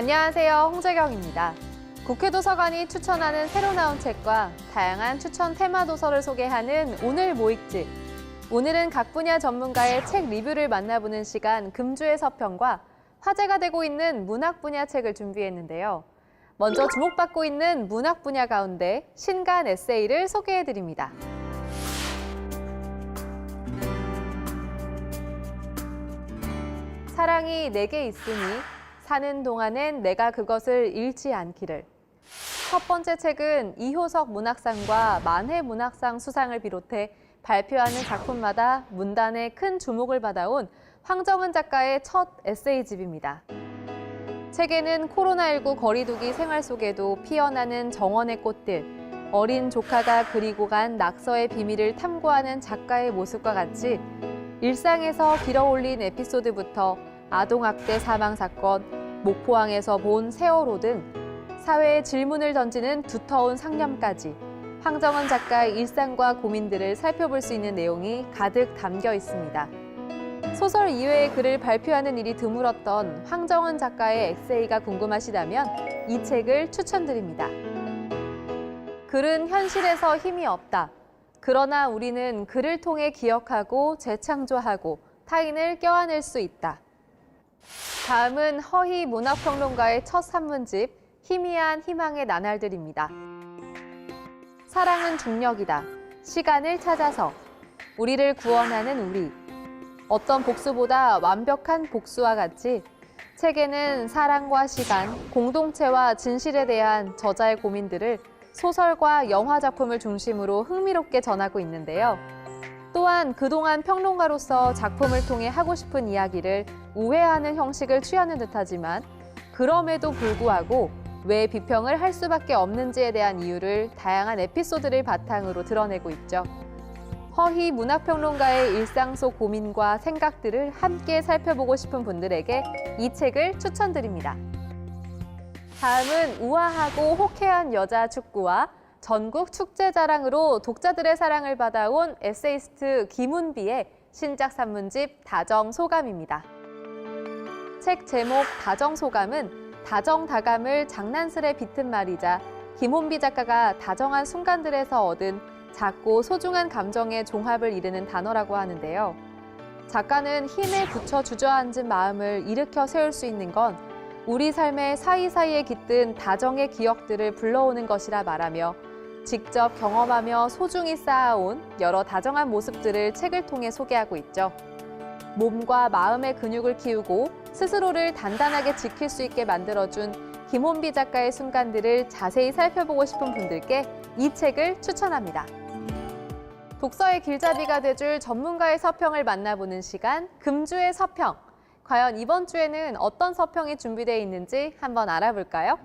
안녕하세요. 홍재경입니다. 국회 도서관이 추천하는 새로 나온 책과 다양한 추천 테마 도서를 소개하는 오늘 모익집. 오늘은 각 분야 전문가의 책 리뷰를 만나보는 시간 금주의 서평과 화제가 되고 있는 문학 분야 책을 준비했는데요. 먼저 주목받고 있는 문학 분야 가운데 신간 에세이를 소개해 드립니다. 사랑이 내게 있으니 사는 동안엔 내가 그것을 잃지 않기를. 첫 번째 책은 이효석 문학상과 만해 문학상 수상을 비롯해 발표하는 작품마다 문단에 큰 주목을 받아온 황정은 작가의 첫 에세이집입니다. 책에는 코로나19 거리두기 생활 속에도 피어나는 정원의 꽃들, 어린 조카가 그리고 간 낙서의 비밀을 탐구하는 작가의 모습과 같이 일상에서 길어올린 에피소드부터 아동학대 사망 사건, 목포항에서 본 세월호 등 사회에 질문을 던지는 두터운 상념까지 황정원 작가의 일상과 고민들을 살펴볼 수 있는 내용이 가득 담겨 있습니다. 소설 이외의 글을 발표하는 일이 드물었던 황정원 작가의 에세이가 궁금하시다면 이 책을 추천드립니다. 글은 현실에서 힘이 없다. 그러나 우리는 글을 통해 기억하고 재창조하고 타인을 껴안을 수 있다. 다음은 허희 문학평론가의 첫 산문집 희미한 희망의 나날들입니다. 사랑은 중력이다. 시간을 찾아서 우리를 구원하는 우리. 어떤 복수보다 완벽한 복수와 같이 책에는 사랑과 시간, 공동체와 진실에 대한 저자의 고민들을 소설과 영화 작품을 중심으로 흥미롭게 전하고 있는데요. 또한 그동안 평론가로서 작품을 통해 하고 싶은 이야기를 우회하는 형식을 취하는 듯하지만 그럼에도 불구하고 왜 비평을 할 수밖에 없는지에 대한 이유를 다양한 에피소드를 바탕으로 드러내고 있죠. 허희 문학평론가의 일상 속 고민과 생각들을 함께 살펴보고 싶은 분들에게 이 책을 추천드립니다. 다음은 우아하고 호쾌한 여자 축구와 전국 축제 자랑으로 독자들의 사랑을 받아온 에세이스트 김훈비의 신작 산문집 다정 소감입니다. 책 제목 다정 소감은 다정 다감을 장난스레 빗은 말이자 김훈비 작가가 다정한 순간들에서 얻은 작고 소중한 감정의 종합을 이르는 단어라고 하는데요. 작가는 힘에 붙여 주저앉은 마음을 일으켜 세울 수 있는 건 우리 삶의 사이사이에 깃든 다정의 기억들을 불러오는 것이라 말하며 직접 경험하며 소중히 쌓아온 여러 다정한 모습들을 책을 통해 소개하고 있죠. 몸과 마음의 근육을 키우고 스스로를 단단하게 지킬 수 있게 만들어준 김혼비 작가의 순간들을 자세히 살펴보고 싶은 분들께 이 책을 추천합니다. 독서의 길잡이가 돼줄 전문가의 서평을 만나보는 시간, 금주의 서평. 과연 이번 주에는 어떤 서평이 준비되어 있는지 한번 알아볼까요?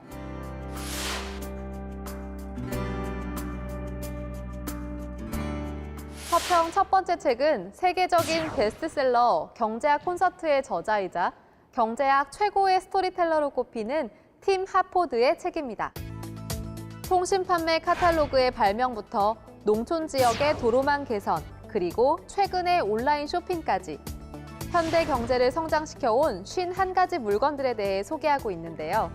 서평 첫 번째 책은 세계적인 베스트셀러 경제학 콘서트의 저자이자 경제학 최고의 스토리텔러로 꼽히는 팀 하포드의 책입니다. 통신 판매 카탈로그의 발명부터 농촌 지역의 도로망 개선, 그리고 최근의 온라인 쇼핑까지 현대 경제를 성장시켜온 51가지 물건들에 대해 소개하고 있는데요.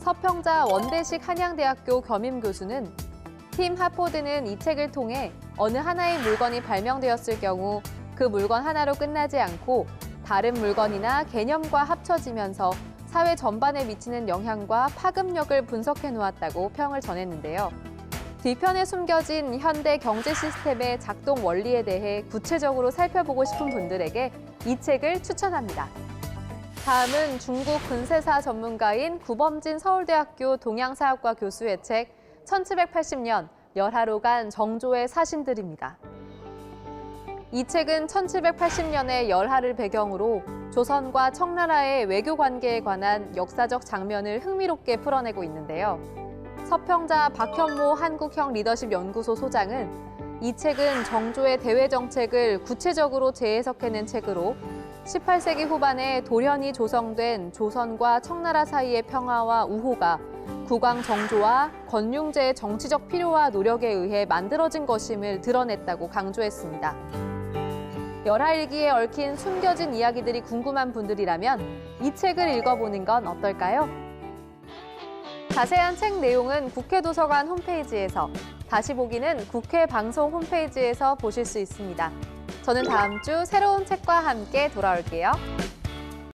서평자 원대식 한양대학교 겸임 교수는 팀 하포드는 이 책을 통해 어느 하나의 물건이 발명되었을 경우 그 물건 하나로 끝나지 않고 다른 물건이나 개념과 합쳐지면서 사회 전반에 미치는 영향과 파급력을 분석해 놓았다고 평을 전했는데요. 뒤편에 숨겨진 현대 경제 시스템의 작동 원리에 대해 구체적으로 살펴보고 싶은 분들에게 이 책을 추천합니다. 다음은 중국 근세사 전문가인 구범진 서울대학교 동양사학과 교수의 책 1780년 열하루간 정조의 사신들입니다. 이 책은 1780년의 열하를 배경으로 조선과 청나라의 외교 관계에 관한 역사적 장면을 흥미롭게 풀어내고 있는데요. 서평자 박현모 한국형 리더십 연구소 소장은 이 책은 정조의 대외 정책을 구체적으로 재해석해낸 책으로 18세기 후반에 돌연히 조성된 조선과 청나라 사이의 평화와 우호가 국왕 정조와 권융제의 정치적 필요와 노력에 의해 만들어진 것임을 드러냈다고 강조했습니다. 열하일기에 얽힌 숨겨진 이야기들이 궁금한 분들이라면 이 책을 읽어보는 건 어떨까요? 자세한 책 내용은 국회 도서관 홈페이지에서, 다시 보기는 국회 방송 홈페이지에서 보실 수 있습니다. 저는 다음 주 새로운 책과 함께 돌아올게요.